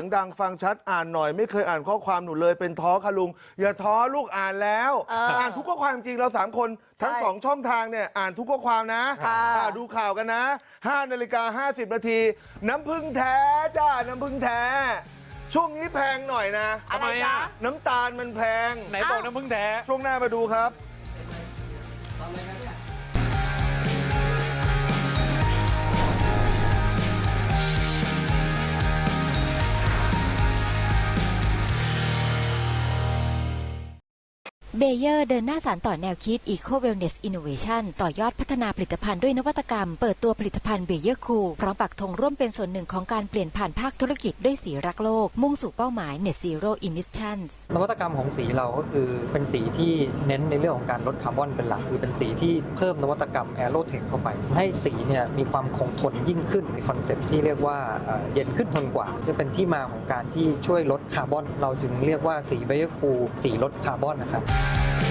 ยงดังฟังชัดอ่านหน่อยไม่เคยอ่านข้อความหนูเลยเป็นท้อค่ะลุง อย่าท้อลูกอ่านแล้วเอออ่อ่านทุกข้อความจริงเราสามคนทั้งใช่สองช่องทางเนี่ยอ่านทุกข้อความนะค่ะอ่าดูข่าวกันนะ5นาฬิกา50นาทีน้ำพึ่งแท้จ้าน้ำพึ่งแท้ ช่วงนี้แพงหน่อยนะ อะไรทำไมจ๊ะอะน้ำตาลมันแพง ไหนบอกน้ำพึ่งแท้ ช่วงหน้ามาดูครับ เบเยอร์เดินหน้าสารต่อแนวคิด Eco Wellness Innovation ต่อยอดพัฒนาผลิตภัณฑ์ด้วยนวัตกรรม เปิดตัวผลิตภัณฑ์เบเยอร์คูพร้อมปักธงร่วมเป็นส่วนหนึ่งของการเปลี่ยนผ่านภาคธุรกิจด้วยสีรักโลก มุ่งสู่เป้าหมาย Net Zero Emissions นวัตกรรมของสีเราก็คือเป็นสีที่เน้นในเรื่องของการลดคาร์บอนเป็นหลัก คือเป็นสีที่เพิ่มนวัตกรรมแอโรเทคเข้าไป ให้สีเนี่ยมีความคงทนยิ่งขึ้นในคอนเซ็ปต์ที่เรียกว่าเอ่อเย็นขึ้นทนกว่า จะเป็นที่มาของการที่ช่วยลดคาร์บอน เราจึงเรียกว่าสีเบเยอร์คูสีลดคาร์บอนนะครับ Yeah.